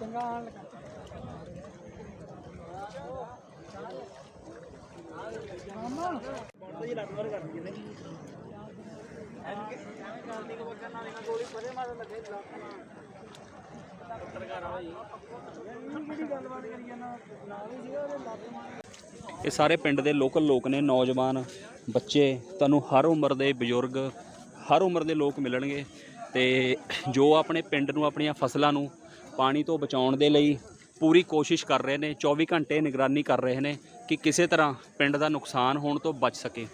ਚੰਗਾ ਆਣ ਲਗਾ ਮਾਮਾ ਇਹ ਸਾਰੇ ਪਿੰਡ ਦੇ ਲੋਕਲ ਲੋਕ ਨੇ, ਨੌਜਵਾਨ ਬੱਚੇ, ਤੁਹਾਨੂੰ ਹਰ ਉਮਰ ਦੇ ਬਜ਼ੁਰਗ, ਹਰ ਉਮਰ ਦੇ ਲੋਕ ਮਿਲਣਗੇ। ਤੇ ਜੋ ਆਪਣੇ ਪਿੰਡ ਨੂੰ ਆਪਣੀਆਂ ਫਸਲਾਂ ਨੂੰ ਪਾਣੀ ਤੋਂ ਬਚਾਉਣ ਦੇ ਲਈ ਪੂਰੀ ਕੋਸ਼ਿਸ਼ ਕਰ ਰਹੇ ਨੇ 24 ਘੰਟੇ ਨਿਗਰਾਨੀ ਕਰ ਰਹੇ ਨੇ ਕਿ ਕਿਸੇ ਤਰ੍ਹਾਂ ਪਿੰਡ ਦਾ ਨੁਕਸਾਨ ਹੋਣ ਤੋਂ ਬਚ ਸਕੇ।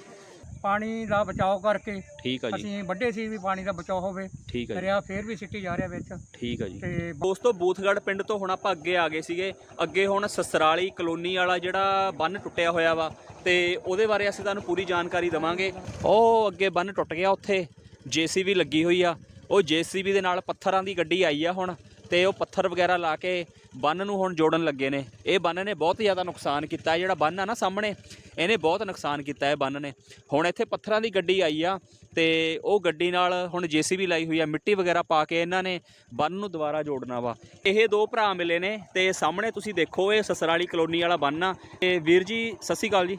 ਪਾਣੀ ਦਾ ਬਚਾਓ ਕਰਕੇ ਠੀਕ ਆ ਜੀ। ਅਸੀਂ ਵੱਡੇ ਸੀ ਵੀ ਪਾਣੀ ਦਾ ਬਚਾਓ ਹੋਵੇ ਠੀਕ ਆ ਜੀ। ਦਰਿਆ ਫੇਰ ਵੀ ਸਿੱਟੀ ਜਾ ਰਿਹਾ ਵਿੱਚ। ਠੀਕ ਆ ਜੀ। ਤੇ ਦੋਸਤੋ ਬੂਥਗੜ੍ਹ ਪਿੰਡ ਤੋਂ ਹੁਣ ਆਪਾਂ ਅੱਗੇ ਆ ਗਏ ਸੀਗੇ। ਅੱਗੇ ਹੁਣ ਸਸਰਾਲੀ ਕਲੋਨੀ ਵਾਲਾ ਜਿਹੜਾ ਬੰਨ ਟੁੱਟਿਆ ਹੋਇਆ ਵਾ ਤੇ ਉਹਦੇ ਬਾਰੇ ਅਸੀਂ ਤੁਹਾਨੂੰ ਪੂਰੀ ਜਾਣਕਾਰੀ ਦਵਾਂਗੇ। ਉਹ ਅੱਗੇ ਬੰਨ ਟੁੱਟ ਗਿਆ ਉੱਥੇ ਜੀਸੀਬੀ ਲੱਗੀ ਹੋਈ ਆ। ਉਹ ਜੀਸੀਬੀ ਦੇ ਨਾਲ ਪੱਥਰਾਂ ਦੀ ਗੱਡੀ ਆਈ ਆ ਹੁਣ ਤੇ ਉਹ ਪੱਥਰ ਵਗੈਰਾ ਲਾ ਕੇ ਬੰਨ ਨੂੰ ਹੁਣ ਜੋੜਨ ਲੱਗੇ ਨੇ। ਇਹ ਬੰਨ ਨੇ ਬਹੁਤ ਜ਼ਿਆਦਾ ਨੁਕਸਾਨ ਕੀਤਾ। ਜਿਹੜਾ ਬੰਨ ਆ ਨਾ ਸਾਹਮਣੇ, ਇਹਨੇ ਬਹੁਤ ਨੁਕਸਾਨ ਕੀਤਾ ਹੈ ਬੰਨ ਨੇ। ਹੁਣ ਇੱਥੇ ਪੱਥਰਾਂ ਦੀ ਗੱਡੀ ਆਈ ਆ ਤੇ ਉਹ ਗੱਡੀ ਨਾਲ ਹੁਣ ਜੀਸੀਬੀ ਲਾਈ ਹੋਈ ਆ। ਮਿੱਟੀ ਵਗੈਰਾ ਪਾ ਕੇ ਇਹਨਾਂ ਨੇ ਬੰਨ ਨੂੰ ਦੁਬਾਰਾ ਜੋੜਨਾ ਵਾ। ਇਹ ਦੋ ਭਰਾ ਮਿਲੇ ਨੇ ਤੇ ਸਾਹਮਣੇ ਤੁਸੀਂ ਦੇਖੋ ਇਹ ਸਸਰਾਲੀ ਕਲੋਨੀ ਵਾਲਾ ਬੰਨ ਆ। ਤੇ ਵੀਰ ਜੀ, ਸਤਿ ਸ਼੍ਰੀ ਅਕਾਲ ਜੀ।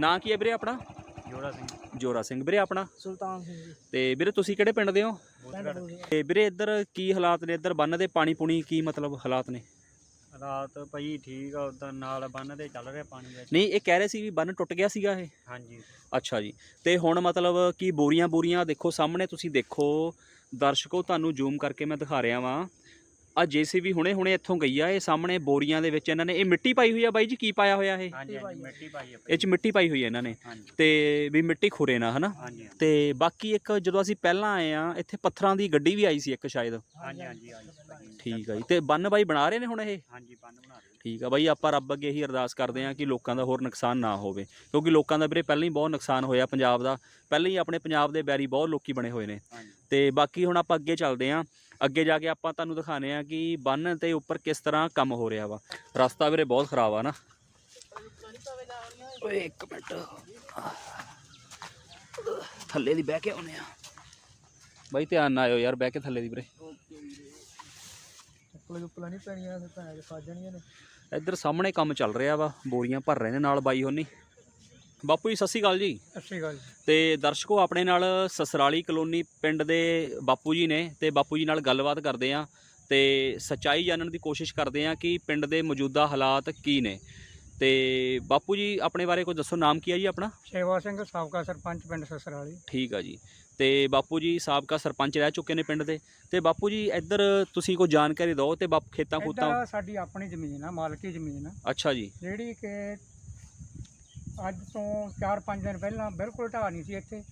ਨਾਂ ਕੀ ਹੈ ਵੀਰੇ ਆਪਣਾ? ਜੋੜਾ ਸਿੰਘ। ਜੋਰਾ ਸਿੰਘ। ਵੀਰੇ ਆਪਣਾ? ਸੁਲਤਾਨ ਸਿੰਘ ਜੀ। ਤੇ ਵੀਰੇ ਤੁਸੀਂ ਕਿਹੜੇ ਪਿੰਡ ਦੇ ਹੋ? ਪਿੰਡ ਬੋਲੀ ਤੇ ਵੀਰੇ ਇੱਧਰ ਕੀ ਹਾਲਾਤ ਨੇ? ਇੱਧਰ ਬੰਨ ਦੇ ਪਾਣੀ ਪੁਣੀ ਕੀ ਮਤਲਬ ਹਾਲਾਤ ਨੇ? ਰਾਤ ਭਾਈ ਠੀਕ ਆ ਉਦਾਂ ਨਾਲ ਬੰਨ ਤੇ ਚੱਲ ਰਿਹਾ ਪਾਣੀ ਵਿੱਚ। ਨਹੀਂ ਇਹ ਕਹਿ ਰਹੇ ਸੀ ਵੀ ਬੰਨ ਟੁੱਟ ਗਿਆ ਸੀਗਾ ਇਹ? ਹਾਂਜੀ। ਅੱਛਾ ਜੀ। ਤੇ ਹੁਣ ਮਤਲਬ ਕੀ ਬੋਰੀਆਂ ਬੋਰੀਆਂ ਦੇਖੋ ਸਾਹਮਣੇ ਤੁਸੀਂ ਦੇਖੋ ਦਰਸ਼ਕੋ ਤੁਹਾਨੂੰ ਜ਼ੂਮ ਕਰਕੇ ਮੈਂ ਦਿਖਾ ਰਿਹਾ ਵਾਂ। ਆ ਜੀਸੀਬੀ ਹੁਣੇ ਹੁਣੇ ਇੱਥੋਂ ਗਈ ਆ ਇਹ ਸਾਹਮਣੇ ਬੋਰੀਆਂ ਦੇ ਵਿੱਚ ਇਹਨਾਂ ਨੇ ਇਹ ਮਿੱਟੀ ਪਾਈ ਹੋਈ ਆ ਬਾਈ ਜੀ ਕੀ ਪਾਇਆ ਹੋਇਆ ਇਹ? ਹਾਂਜੀ ਹਾਂਜੀ ਮਿੱਟੀ ਪਾਈ ਆ ਇਹ ਚ ਮਿੱਟੀ ਪਾਈ ਹੋਈ ਹੈ ਇਹਨਾਂ ਨੇ। ਹਾਂਜੀ। ਤੇ ਵੀ ਮਿੱਟੀ ਖੁਰੇ ਨਾ ਹਨਾ? ਹਾਂਜੀ ਤੇ ਬਾਕੀ ਇੱਕ ਜਦੋਂ ਅਸੀਂ ਪਹਿਲਾਂ ਆਏ ਆ ਇੱਥੇ ਪੱਥਰਾਂ ਦੀ ਗੱਡੀ ਵੀ ਆਈ ਸੀ ਇੱਕ ਸ਼ਾਇਦ। ਹਾਂਜੀ ਹਾਂਜੀ ਹਾਂਜੀ ਠੀਕ ਆ ਜੀ। ਤੇ ਬੰਨ ਬਾਈ ਬਣਾ ਰਹੇ ਨੇ ਹੁਣ ਇਹ? ਹਾਂਜੀ ਬੰਨ ਬਣਾ ਰਹੇ ਠੀਕ ਆ ਬਾਈ ਆਪਾਂ ਰੱਬ ਅੱਗੇ ਇਹੀ ਅਰਦਾਸ ਕਰਦੇ ਹਾਂ ਕਿ ਲੋਕਾਂ ਦਾ ਹੋਰ ਨੁਕਸਾਨ ਨਾ ਹੋਵੇ। ਕਿਉਂਕਿ ਲੋਕਾਂ ਦਾ ਵੀਰੇ ਪਹਿਲਾਂ ਹੀ ਬਹੁਤ ਨੁਕਸਾਨ ਹੋਇਆ ਪੰਜਾਬ ਦਾ। ਪਹਿਲਾਂ ਹੀ ਆਪਣੇ ਪੰਜਾਬ ਦੇ ਬੈਰੀ ਬਹੁਤ ਲੋਕੀ ਬਣੇ ਹੋਏ ਨੇ। ਹਾਂਜੀ। ਤੇ ਬਾਕੀ ਹੁਣ ਆਪਾਂ ਅੱਗੇ ਚੱਲਦੇ ਹਾਂ ਅੱਗੇ ਜਾ ਕੇ ਆਪਾਂ ਤੁਹਾਨੂੰ ਦਿਖਾਣੇ ਆ ਕਿ ਬੰਨ ਤੇ ਉੱਪਰ ਕਿਸ ਤਰ੍ਹਾਂ ਕੰਮ ਹੋ ਰਿਹਾ ਵਾ। ਰਸਤਾ ਵੀਰੇ ਬਹੁਤ ਖਰਾਬ ਆ ਨਾ। ਓਏ ਇੱਕ ਮਿੰਟ। ਥੱਲੇ ਦੀ ਬਹਿ ਕੇ ਆਉਨੇ ਆ ਬਾਈ ਧਿਆਨ ਨਾਲ ਆਇਓ ਯਾਰ ਬਹਿ ਕੇ ਥੱਲੇ ਦੀ ਵੀਰੇ। ਚੱਪਲ ਚੁੱਪਲਾਂ ਨਹੀਂ ਪੈਣੀਆਂ ਫਸ ਜਾਣੀਆਂ ਨੇ। ਇੱਧਰ ਸਾਹਮਣੇ ਕੰਮ ਚੱਲ ਰਿਹਾ ਵਾ ਬੋਰੀਆਂ ਭਰ ਰਹੇ ਨੇ ਨਾਲ ਬਾਈ ਹੋਣੀ। ਬਾਪੂ ਜੀ ਸਤਿ ਸ਼੍ਰੀ ਅਕਾਲ ਜੀ। ਅੱਛੀ ਗੱਲ ਤੇ ਦਰਸ਼ਕੋ ਆਪਣੇ ਨਾਲ ਸਸਰਾਲੀ ਕਲੋਨੀ ਪਿੰਡ ਦੇ ਬਾਪੂ ਜੀ ਨੇ ਤੇ ਬਾਪੂ ਜੀ ਨਾਲ ਗੱਲਬਾਤ ਕਰਦੇ ਆ ਤੇ ਸੱਚਾਈ ਜਾਣਨ ਦੀ ਕੋਸ਼ਿਸ਼ ਕਰਦੇ ਆ ਕਿ ਪਿੰਡ ਦੇ ਮੌਜੂਦਾ ਹਾਲਾਤ ਕੀ ਨੇ। ਤੇ ਬਾਪੂ ਜੀ ਆਪਣੇ ਬਾਰੇ ਕੁਝ ਦੱਸੋ ਨਾਮ ਕੀ ਹੈ ਜੀ ਆਪਣਾ? ਸੇਵਾ ਸਿੰਘ ਸਾਬਕਾ ਸਰਪੰਚ ਪਿੰਡ ਸਸਰਾਲੀ। ਠੀਕ ਆ ਜੀ। ਤੇ ਬਾਪੂ ਜੀ ਸਾਬਕਾ ਸਰਪੰਚ ਰਹਿ ਚੁੱਕੇ ਨੇ ਪਿੰਡ ਦੇ। ਤੇ ਬਾਪੂ ਜੀ ਇੱਧਰ ਤੁਸੀਂ ਕੋਈ ਜਾਣਕਾਰੀ ਦਿਓ ਤੇ ਬਾਪ ਖੇਤਾਂ ਖੂਤਾਂ ਸਾਡੀ ਆਪਣੀ ਜ਼ਮੀਨ ਆ ਮਾਲਕੀ ਜ਼ਮੀਨ ਆ। ਅੱਛਾ ਜੀ। ਜਿਹੜੀ ਕਿ ਅੱਜ ਤੋਂ 4-5 ਦਿਨ ਪਹਿਲਾਂ ਬਿਲਕੁਲ ਢਾਹ ਨਹੀਂ ਸੀ ਇੱਥੇ।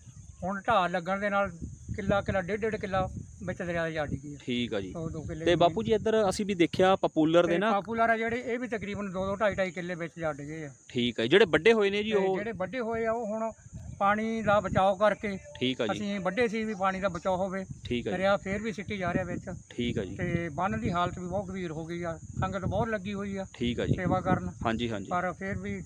ਹੁਣ ਢਾਹ ਲੱਗਣ ਦੇ ਨਾਲ ਕਿੱਲਾ ਕਿੱਲਾ ਡੇਢ ਡੇਢ ਕਿੱਲਾ ਵਿੱਚ ਦਰਿਆ ਦੇ ਜਾ ਡਿੱਗੀ ਆ। ਠੀਕ ਆ ਜੀ। ਦੋ ਦੋ ਕਿੱਲੇ ਤੇ ਬਾਪੂ ਜੀ ਇੱਧਰ ਅਸੀਂ ਵੀ ਦੇਖਿਆ ਪਪੂਲਰ ਦੇ ਨਾ। ਪਾਪੂਲਰ ਆ ਜਿਹੜੇ ਇਹ ਵੀ ਤਕਰੀਬਨ 2 2 2.5 2.5 ਕਿੱਲੇ ਵਿੱਚ ਜਾ ਡਿੱਗੇ ਆ। ਠੀਕ ਹੈ ਜਿਹੜੇ ਵੱਡੇ ਹੋਏ ਨੇ ਜੀ ਤੇ ਉਹ। ਜਿਹੜੇ ਵੱਡੇ ਹੋਏ ਆ ਉਹ ਹੁਣ ਪਾਣੀ ਦਾ ਬਚਾਓ ਕਰਕੇ ਠੀਕ ਆ ਜੀ। ਅਸੀਂ ਵੱਡੇ ਸੀ ਵੀ ਪਾਣੀ ਦਾ ਬਚਾਓ ਹੋਵੇ। ਠੀਕ ਆ ਜੀ। ਦਰਿਆ ਫੇਰ ਵੀ ਸਿੱਟੀ ਜਾ ਰਿਹਾ ਵਿੱਚ। ਠੀਕ ਆ ਜੀ। ਤੇ ਬੰਨ ਦੀ ਹਾਲਤ ਵੀ ਬਹੁਤ ਗੰਭੀਰ ਹੋ ਗਈ ਆ। ਸੰਗਤ ਬਹੁਤ ਲੱਗੀ ਹੋਈ ਆ ਠੀਕ ਆ ਜੀ। ਸੇਵਾ ਕਰਨ। ਹਾਂਜੀ ਹਾਂਜੀ। ਪਰ ਫੇਰ ਵੀ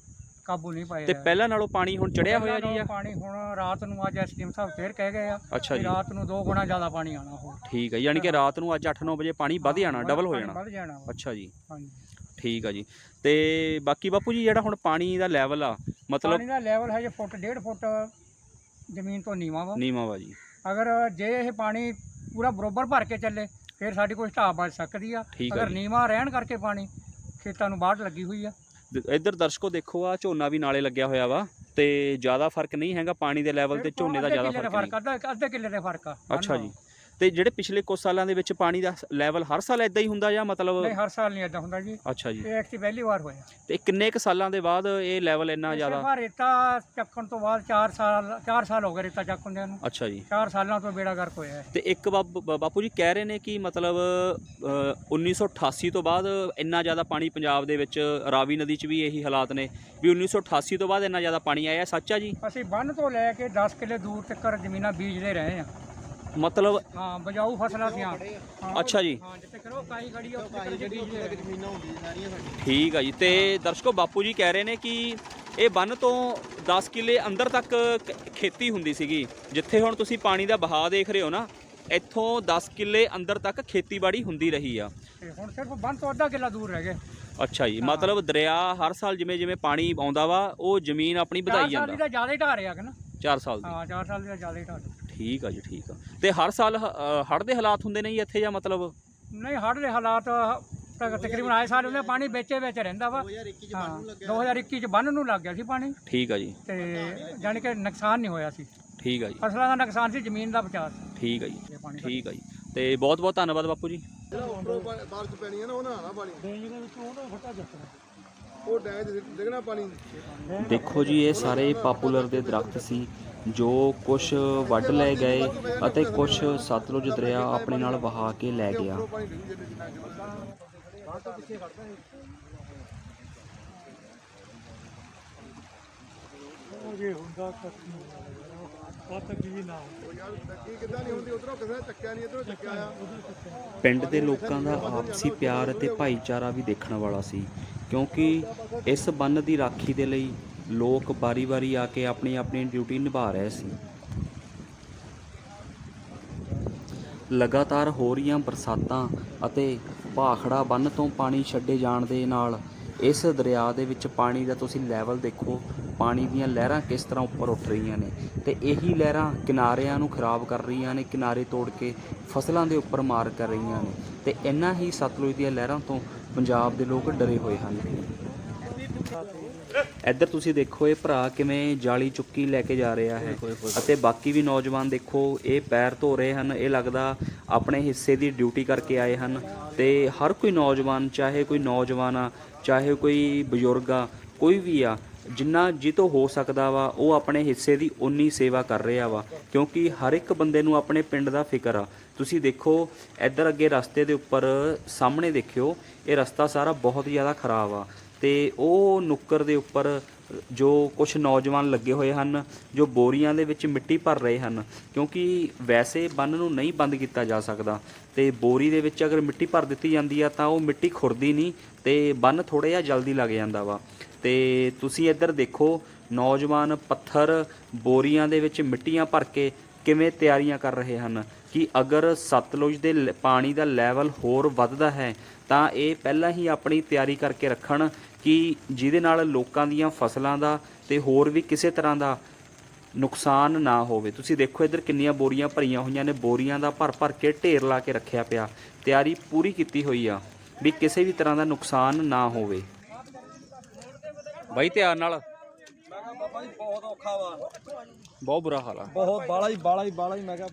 ਕਾਬੂ ਨਹੀਂ ਪਾਇਆ ਤੇ ਪਹਿਲਾਂ ਨਾਲੋਂ ਪਾਣੀ ਹੁਣ ਚੜਿਆ ਹੋਇਆ ਜੀ ਆ? ਪਾਣੀ ਹੁਣ ਰਾਤ ਨੂੰ ਅੱਜ ਐਸਡੀਐਮ ਸਾਹਿਬ ਫੇਰ ਕਹਿ ਗਏ ਆ ਅੱਛਾ ਜੀ। ਰਾਤ ਨੂੰ ਦੋ ਗੁਣਾ ਜ਼ਿਆਦਾ ਪਾਣੀ ਆਣਾ ਹੋ ਠੀਕ ਹੈ ਯਾਨੀ ਕਿ ਰਾਤ ਨੂੰ ਅੱਜ 8-9 ਵਜੇ ਪਾਣੀ ਵਧ ਜਾਣਾ ਡਬਲ ਹੋ ਜਾਣਾ। ਵੱਧ ਜਾਣਾ ਵਾ। ਅੱਛਾ ਜੀ। ਹਾਂਜੀ। ਠੀਕ ਆ ਜੀ। ਤੇ ਬਾਕੀ ਬਾਪੂ ਜੀ ਜਿਹੜਾ ਹੁਣ ਪਾਣੀ ਦਾ ਲੈਵਲ ਆ ਮਤਲਬ ਪਾਣੀ ਦਾ ਲੈਵਲ ਹੈ ਜੇ ਫੁੱਟ ਡੇਢ ਫੁੱਟ ਜ਼ਮੀਨ ਤੋਂ ਨੀਵਾਂ ਵਾ। ਨੀਵਾਂ ਵਾ ਜੀ। ਅਗਰ ਜੇ ਇਹ ਪਾਣੀ ਪੂਰਾ ਬਰੋਬਰ ਭਰ ਕੇ ਚੱਲੇ ਫਿਰ ਸਾਡੀ ਕੋਈ ਢਾਹ ਬਚ ਸਕਦੀ ਆ। ਠੀਕ ਆ ਅਗਰ ਜੀ। ਨੀਵਾਂ ਰਹਿਣ ਕਰਕੇ ਪਾਣੀ ਖੇਤਾਂ ਨੂੰ ਬਾੜ ਲੱਗੀ ਹੋਈ ਆ। ਇੱਧਰ ਦਰਸ਼ਕੋ ਦੇਖੋ ਆ ਝੋਨਾ ਵੀ ਨਾਲੇ ਲੱਗਿਆ ਹੋਇਆ ਵਾ ਤੇ ਜ਼ਿਆਦਾ ਫ਼ਰਕ ਨਹੀਂ ਹੈਗਾ ਪਾਣੀ ਦੇ ਲੈਵਲ ਤੇ ਝੋਨੇ ਦਾ ਜ਼ਿਆਦਾ ਫ਼ਰਕ ਨਹੀਂ। ਅੱਧਾ ਅੱਧੇ ਕਿੱਲੇ ਦੇ ਫ਼ਰਕ ਆ। ਅੱਛਾ ਜੀ। ਤੇ ਜਿਹੜੇ ਪਿਛਲੇ ਕੁਝ ਸਾਲਾਂ ਦੇ ਵਿੱਚ ਪਾਣੀ ਦਾ ਲੈਵਲ ਹਰ ਸਾਲ ਇਦਾਂ ਹੀ ਹੁੰਦਾ ਜਾਂ ਮਤਲਬ ਨਹੀਂ ਹਰ ਸਾਲ ਨਹੀਂ ਏਦਾਂ ਹੁੰਦਾ ਜੀ। ਅੱਛਾ ਜੀ। ਇਹ ਐਕਚੁਅਲੀ ਪਹਿਲੀ ਵਾਰ ਹੋਇਆ। ਤੇ ਕਿੰਨੇ ਕੁ ਸਾਲਾਂ ਦੇ ਬਾਅਦ ਇਹ ਲੈਵਲ ਇੰਨਾ ਜ਼ਿਆਦਾ? ਜ਼ਿਆਦਾ ਰੇਤਾ ਚੱਕਣ ਤੋਂ ਬਾਅਦ 4 ਸਾਲ 4 ਸਾਲ ਹੋ ਗਏ ਰੇਤਾ ਚੱਕਣ ਦੇ ਨੂੰ। ਅੱਛਾ ਜੀ। 4 ਸਾਲਾਂ ਤੋਂ ਬੇੜਾ ਗਰਕ ਹੋਇਆ ਹੈ। ਤੇ ਇੱਕ ਬਾਪ- ਜੀ ਕਹਿ ਰਹੇ ਨੇ ਕਿ ਮਤਲਬ ਅ, 1988 ਤੋਂ ਬਾਅਦ ਇੰਨਾ ਜ਼ਿਆਦਾ ਪਾਣੀ ਪੰਜਾਬ ਦੇ ਵਿੱਚ ਰਾਵੀ ਨਦੀ 'ਚ ਵੀ ਇਹੀ ਹਾਲਾਤ ਨੇ ਵੀ 1988 ਤੋਂ ਬਾਅਦ ਇੰਨਾ ਜ਼ਿਆਦਾ ਪਾਣੀ ਆਇਆ ਸੱਚ ਆ ਜੀ? ਅਸੀਂ ਬੰਨ ਤੋਂ ਲੈ ਕੇ 10 ਕਿੱਲੇ ਦੂਰ ਤੱਕ ਜ਼ਮੀਨਾਂ ਬੀਜਦੇ ਰਹੇ ਆ ਮਤਲਬ ਹਾਂ ਬਜਾਊ ਫਸਲਾਂ ਸੀ ਅੱਛਾ ਜੀ। ਹਾਂ ਜਿੱਥੇ ਕਰੋ ਕਾਈ ਖੜੀ ਆ ਉੱਥੇ ਤੱਕ ਬੀਜਦੇ ਰਹੇ ਜ਼ਮੀਨਾਂ ਹੁੰਦੀਆਂ ਸਾਰੀਆਂ ਸਾਡੀਆਂ। ਠੀਕ ਆ ਜੀ ਤੇ ਦਰਸ਼ਕੋ ਬਾਪੂ ਜੀ ਕਹਿ ਰਹੇ ਨੇ ਕਿ ਇਹ ਬੰਨ ਤੋਂ 10 ਕਿੱਲੇ ਅੰਦਰ ਤੱਕ ਖੇਤੀ ਹੁੰਦੀ ਸੀਗੀ। ਜਿੱਥੇ ਹੁਣ ਤੁਸੀਂ ਪਾਣੀ ਦਾ ਬਹਾਅ ਦੇਖ ਰਹੇ ਹੋ ਨਾ ਇੱਥੋਂ 10 ਕਿੱਲੇ ਅੰਦਰ ਤੱਕ ਖੇਤੀਬਾੜੀ ਹੁੰਦੀ ਰਹੀ ਆ। ਹੁਣ ਸਿਰਫ ਬੰਨ ਤੋਂ ਅੱਧਾ ਕਿੱਲਾ ਦੂਰ ਰਹਿ ਗਏ। ਅੱਛਾ ਜੀ ਮਤਲਬ ਦਰਿਆ ਹਰ ਸਾਲ ਜਿਵੇਂ ਜਿਵੇਂ ਪਾਣੀ ਆਉਂਦਾ ਵਾ ਉਹ ਜ਼ਮੀਨ ਆਪਣੀ ਵਧਾਈ ਸਾਲ ਦੀ ਜਾਂਦਾ ਤਾਂ ਜ਼ਿਆਦਾ ਹੀ ਢਾਹ ਰਿਹਾ ਕਿ ਨਾ। 4 ਸਾਲ ਦੀ। ਹਾਂ 4 ਸਾਲ ਦੀ ਜ਼ਿਆਦਾ ਰਿਹਾ। ਠੀਕ ਆ ਜੀ ਠੀਕ ਆ। ਤੇ ਹਰ ਸਾਲ ਹੜ ਦੇ ਹਾਲਾਤ ਹੁੰਦੇ ਨੇ ਜੀ ਇੱਥੇ ਜਾਂ ਮਤਲਬ? ਨਹੀਂ ਹੜ੍ਹ ਦੇ ਹਾਲਾਤ ਤਕਰੀਬਨ ਆਏ ਸਾਲ ਉਹਦੇ ਪਾਣੀ ਵਿੱਚੇ ਵਿੱਚ ਰਹਿੰਦਾ ਵਾ। ਹਾਂ 2021 ਚ ਬੰਨ ਨੂੰ ਲੱਗ ਗਿਆ ਸੀ ਪਾਣੀ। ਠੀਕ ਆ ਜੀ। ਤੇ ਜਾਣੀ ਕਿ ਨੁਕਸਾਨ ਨਹੀਂ ਹੋਇਆ ਸੀ। ਠੀਕ ਆ ਜੀ। ਫਸਲਾਂ ਦਾ ਨੁਕਸਾਨ ਸੀ ਜ਼ਮੀਨ ਦਾ ਬਚਾਅ ਸੀ। ਠੀਕ ਆ ਜੀ ਠੀਕ ਆ ਜੀ। ਤੇ ਬਹੁਤ ਬਹੁਤ ਧੰਨਵਾਦ ਬਾਪੂ ਜੀ। ਜਿਹੜਾ ਉੱਪਰੋਂ ਪਾ- ਬਾਰਿਸ਼ ਪੈਣੀ ਹੈ ਨਾ ਉਹ ਨਾ ਆਣਾ ਪਾਣੀ। ਦੇ ਵਿੱਚ ਉਹਦਾ ਫਟਾ ਜੱਟਣਾ ਉਹ ਡੈਮ 'ਚ ਡਿੱਗਣਾ ਪਾਣੀ। ਦੇਖੋ ਜੀ ਇਹ ਸਾਰੇ ਪਾਪੂਲਰ ਦੇ ਦਰਖਤ ਸੀ। ਜੋ ਕੁਝ ਵੱਢ ਲਏ ਗਏ ਅਤੇ ਕੁਝ ਸਤਲੁਜ ਦਰਿਆ ਆਪਣੇ ਨਾਲ ਵਹਾ ਕੇ ਲੈ ਗਿਆ। ਜੇ ਹੁੰਦਾ ਨਾ ਪਿੰਡ ਦੇ ਲੋਕਾਂ ਦਾ ਆਪਸੀ ਪਿਆਰ ਅਤੇ ਭਾਈਚਾਰਾ ਵੀ ਦੇਖਣ ਵਾਲਾ ਸੀ ਕਿਉਂਕਿ ਇਸ ਬੰਨ ਦੀ ਰਾਖੀ ਦੇ ਲਈ ਲੋਕ ਵਾਰੀ-ਵਾਰੀ ਆ ਕੇ ਆਪਣੀ ਆਪਣੀ ਡਿਊਟੀ ਨਿਭਾ ਰਹੇ ਸੀ। ਲਗਾਤਾਰ ਹੋ ਰਹੀਆਂ ਬਰਸਾਤਾਂ ਅਤੇ ਭਾਖੜਾ ਬੰਨ ਤੋਂ ਪਾਣੀ ਛੱਡੇ ਜਾਣ ਦੇ ਨਾਲ ਇਸ ਦਰਿਆ ਦੇ ਵਿੱਚ ਪਾਣੀ ਦਾ ਤੁਸੀਂ ਲੈਵਲ ਦੇਖੋ, ਪਾਣੀ ਦੀਆਂ ਲਹਿਰਾਂ ਕਿਸ ਤਰ੍ਹਾਂ ਉੱਪਰ ਉੱਠ ਰਹੀਆਂ ਨੇ ਤੇ ਇਹੀ ਲਹਿਰਾਂ ਕਿਨਾਰਿਆਂ ਨੂੰ ਖਰਾਬ ਕਰ ਰਹੀਆਂ ਨੇ, ਕਿਨਾਰੇ ਤੋੜ ਕੇ ਫਸਲਾਂ ਦੇ ਉੱਪਰ ਮਾਰ ਕਰ ਰਹੀਆਂ ਨੇ ਤੇ ਇੰਨਾ ਹੀ ਸਤਲੁਜ ਦੀਆਂ ਲਹਿਰਾਂ ਤੋਂ ਪੰਜਾਬ ਦੇ ਲੋਕ ਡਰੇ ਹੋਏ ਹਨ। ਇੱਧਰ ਤੁਸੀਂ ਦੇਖੋ ਇਹ ਭਰਾ ਕਿਵੇਂ ਜਾਲੀ ਚੁੱਕੀ ਲੈ ਕੇ ਜਾ ਰਿਹਾ ਹੈ ਅਤੇ ਬਾਕੀ ਵੀ ਨੌਜਵਾਨ ਦੇਖੋ ਇਹ ਪੈਰ ਧੋ ਰਹੇ ਹਨ ਇਹ ਲੱਗਦਾ ਆਪਣੇ ਹਿੱਸੇ ਦੀ ਡਿਊਟੀ ਕਰਕੇ ਆਏ ਹਨ ਤੇ ਹਰ ਕੋਈ ਨੌਜਵਾਨ ਚਾਹੇ ਕੋਈ ਨੌਜਵਾਨ ਆ ਚਾਹੇ ਕੋਈ ਬਜ਼ੁਰਗ ਆ ਕੋਈ ਵੀ ਆ ਜਿੰਨਾ ਜਿੱਤੋਂ ਹੋ ਸਕਦਾ ਵਾ ਉਹ ਆਪਣੇ ਹਿੱਸੇ ਦੀ ਉਨੀ ਸੇਵਾ ਕਰ ਰਿਹਾ ਵਾ ਕਿਉਂਕਿ ਹਰ ਇੱਕ ਬੰਦੇ ਨੂੰ ਆਪਣੇ ਪਿੰਡ ਦਾ ਫਿਕਰ ਆ। ਤੁਸੀਂ ਦੇਖੋ ਇੱਧਰ ਅੱਗੇ ਰਸਤੇ ਦੇ ਉੱਪਰ ਸਾਹਮਣੇ ਦੇਖਿਓ ਇਹ ਰਸਤਾ ਸਾਰਾ ਬਹੁਤ ਜ਼ਿਆਦਾ ਖਰਾਬ ਆ। ਤੇ ਉਹ ਨੁੱਕਰ ਦੇ ਉੱਪਰ ਜੋ ਕੁਝ ਨੌਜਵਾਨ ਲੱਗੇ ਹੋਏ ਹਨ, ਜੋ ਬੋਰੀਆਂ ਦੇ ਵਿੱਚ ਮਿੱਟੀ ਭਰ ਰਹੇ ਹਨ, ਕਿਉਂਕਿ ਵੈਸੇ ਬੰਨ ਨੂੰ ਨਹੀਂ ਬੰਦ ਕੀਤਾ ਜਾ ਸਕਦਾ। ਤੇ ਬੋਰੀ ਦੇ ਵਿੱਚ ਅਗਰ ਮਿੱਟੀ ਭਰ ਦਿੱਤੀ ਜਾਂਦੀ ਆ, ਤਾਂ ਉਹ ਮਿੱਟੀ ਖੁਰਦੀ ਨਹੀਂ ਤੇ ਬੰਨ ਥੋੜਾ ਜਿਹਾ ਜਲਦੀ ਲੱਗ ਜਾਂਦਾ ਵਾ। ਤੇ ਤੁਸੀਂ ਇੱਧਰ ਦੇਖੋ, ਨੌਜਵਾਨ ਪੱਥਰ ਬੋਰੀਆਂ ਦੇ ਵਿੱਚ ਮਿੱਟੀਆਂ ਭਰ ਕੇ ਕਿਵੇਂ ਤਿਆਰੀਆਂ ਕਰ ਰਹੇ ਹਨ। ਕਿ ਅਗਰ ਸਤਲੁਜ ਦੇ ਲ- ਪਾਣੀ ਦਾ ਲੈਵਲ ਹੋਰ ਵੱਧਦਾ ਹੈ ਤਾਂ ਇਹ ਪਹਿਲਾਂ ਹੀ ਆਪਣੀ ਤਿਆਰੀ ਕਰਕੇ ਰੱਖਣ ਕਿ ਜਿਹਦੇ ਨਾਲ ਲੋਕਾਂ ਦੀਆਂ ਫਸਲਾਂ ਦਾ ਤੇ ਹੋਰ ਵੀ ਕਿਸੇ ਤਰ੍ਹਾਂ ਦਾ ਨੁਕਸਾਨ ਨਾ ਹੋਵੇ। ਤੁਸੀਂ ਦੇਖੋ ਇੱਧਰ ਕਿੰਨੀਆਂ ਬੋਰੀਆਂ ਭਰੀਆਂ ਹੋਈਆਂ ਨੇ ਬੋਰੀਆਂ ਦਾ ਭਰ ਭਰ ਕੇ ਢੇਰ ਲਾ ਕੇ ਰੱਖਿਆ ਪਿਆ। ਤਿਆਰੀ ਪੂਰੀ ਕੀਤੀ ਹੋਈ ਆ ਵੀ ਕਿਸੇ ਵੀ ਤਰ੍ਹਾਂ ਦਾ ਨੁਕਸਾਨ ਨਾ ਹੋਵੇ। ਬਾਈ ਧਿਆਨ ਨਾਲ। ਮੈਂ ਕਿਹਾ ਬਾਬਾ ਜੀ ਬਹੁਤ ਔਖਾ ਵਾ। ਬਹੁਤ ਬੁਰਾ ਹਾਲ ਆ। ਬਹੁਤ ਬਾਲਾ ਹੀ ਬਾਲਾ ਹੀ ਬਾਲਾ ਹੀ ਮੈਂ ਕਿਹਾ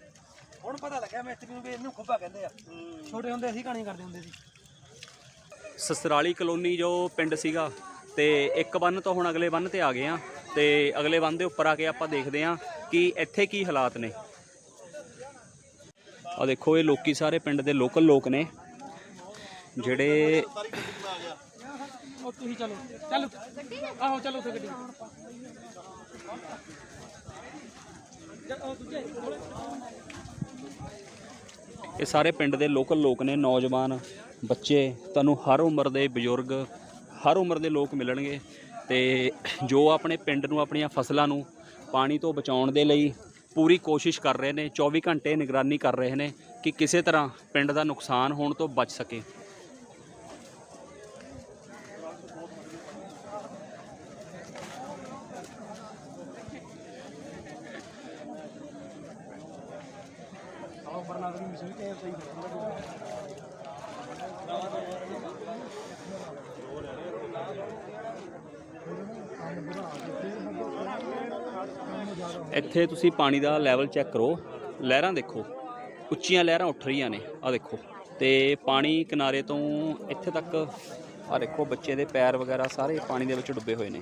ਹੁਣ ਪਤਾ ਲੱਗਿਆ ਮਿਸਤਰੀ ਨੂੰ ਵੀ ਇਹਨੂੰ ਖੁੱਬਾ ਕਹਿੰਦੇ ਆ। ਛੋਟੇ ਹੁੰਦੇ ਅਸੀਂ ਕਹਾਣੀ ਕਰਦੇ ਹੁੰਦੇ ਸੀ। ਸਸਰਾਲੀ ਕਲੋਨੀ ਜੋ ਪਿੰਡ ਸੀਗਾ ਤੇ ਇੱਕ ਬੰਨ ਤੋਂ ਹੁਣ ਅਗਲੇ ਬੰਨ ਤੇ ਆ ਗਏ ਆ ਤੇ ਅਗਲੇ ਬੰਨ ਦੇ ਉੱਪਰ ਆ ਕੇ ਆਪਾਂ ਦੇਖਦੇ ਆ ਕਿ ਇੱਥੇ ਕੀ ਹਾਲਾਤ ਨੇ। ਆ ਦੇਖੋ ਇਹ ਲੋਕੀ ਸਾਰੇ ਪਿੰਡ ਦੇ ਲੋਕਲ ਲੋਕ ਨੇ। ਜਿਹੜੇ ਉਹ ਤੁਸੀਂ ਚਲੋ ਚਲੋ। ਆਹੋ ਚਲੋ ਉੱਥੇ ਗੱਡੀ। ਇਹ ਸਾਰੇ ਪਿੰਡ ਦੇ ਲੋਕਲ ਲੋਕ ਨੇ, ਨੌਜਵਾਨ, ਬੱਚੇ, ਤੁਹਾਨੂੰ ਹਰ ਉਮਰ ਦੇ ਬਜ਼ੁਰਗ, ਹਰ ਉਮਰ ਦੇ ਲੋਕ ਮਿਲਣਗੇ। ਤੇ ਜੋ ਆਪਣੇ ਪਿੰਡ ਨੂੰ, ਆਪਣੀਆਂ ਫਸਲਾਂ ਨੂੰ ਪਾਣੀ ਤੋਂ ਬਚਾਉਣ ਦੇ ਲਈ ਪੂਰੀ ਕੋਸ਼ਿਸ਼ ਕਰ ਰਹੇ ਨੇ 24 ਘੰਟੇ ਨਿਗਰਾਨੀ ਕਰ ਰਹੇ ਨੇ ਕਿ ਕਿਸੇ ਤਰ੍ਹਾਂ ਪਿੰਡ ਦਾ ਨੁਕਸਾਨ ਹੋਣ ਤੋਂ ਬਚ ਸਕੇ। ਇੱਥੇ ਤੁਸੀਂ ਪਾਣੀ ਦਾ ਲੈਵਲ ਚੈੱਕ ਕਰੋ। ਲਹਿਰਾਂ ਦੇਖੋ। ਉੱਚੀਆਂ ਲਹਿਰਾਂ ਉੱਠ ਰਹੀਆਂ ਨੇ। ਆ ਦੇਖੋ। ਤੇ ਪਾਣੀ ਕਿਨਾਰੇ ਤੋਂ ਇੱਥੇ ਤੱਕ ਆ ਦੇਖੋ ਬੱਚੇ ਦੇ ਪੈਰ ਵਗੈਰਾ ਸਾਰੇ ਪਾਣੀ ਦੇ ਵਿੱਚ ਡੁੱਬੇ ਹੋਏ ਨੇ।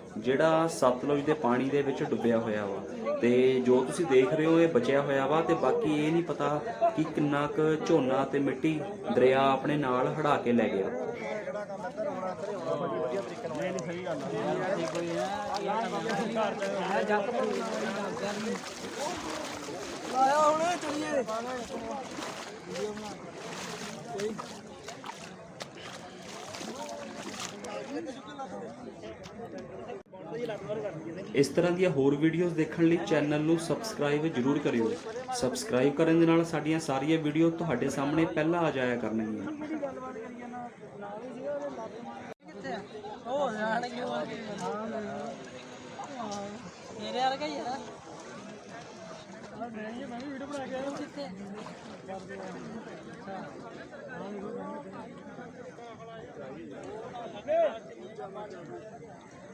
ਜਿਹੜਾ ਸਤਲੁਜ ਦੇ ਪਾਣੀ ਦੇ ਵਿੱਚ ਡੁੱਬਿਆ ਹੋਇਆ ਵਾ। ਤੇ ਜੋ ਤੁਸੀਂ ਦੇਖ ਰਹੇ ਹੋ, ਇਹ ਬਚਿਆ ਹੋਇਆ ਵਾ ਤੇ ਬਾਕੀ ਇਹ ਨਹੀਂ ਪਤਾ ਕਿ ਕਿੰਨਾ ਕੁ ਝੋਨਾ ਤੇ ਮਿੱਟੀ ਦਰਿਆ ਆਪਣੇ ਨਾਲ ਹੜਾ ਕੇ ਲੈ ਗਿਆ। ਆਇਆ ਹੁਣ ਚਲੀਏ ਇਸ ਤਰ੍ਹਾਂ ਦੀਆਂ ਹੋਰ ਵੀਡੀਓਜ਼ ਦੇਖਣ ਲਈ ਚੈਨਲ ਨੂੰ ਸਬਸਕ੍ਰਾਈਬ ਜ਼ਰੂਰ ਕਰਿਓ। ਸਬਸਕ੍ਰਾਈਬ ਕਰਨ ਦੇ ਨਾਲ ਸਾਡੀਆਂ ਸਾਰੀਆਂ ਵੀਡੀਓ ਤੁਹਾਡੇ ਸਾਹਮਣੇ ਪਹਿਲਾਂ ਆ ਜਾਇਆ ਕਰਨਗੀਆਂ।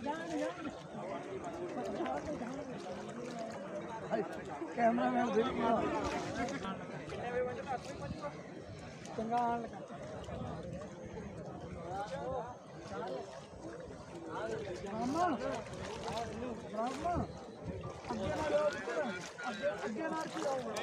ਕਰਮ ਦੀ ਨਿੱਕੂ ਵਾਲੀ ਪਾਣੀ ਜਵਾੜ ਲਿਆ ਚੰਗਾ। ਆਣ ਲਗਾ ਮਾਮਾ ਮਾਮਾ ਅੱਗੇ ਨਾਲ ਅੱਗੇ ਨਾਲ ਕੀ ਆਊਗਾ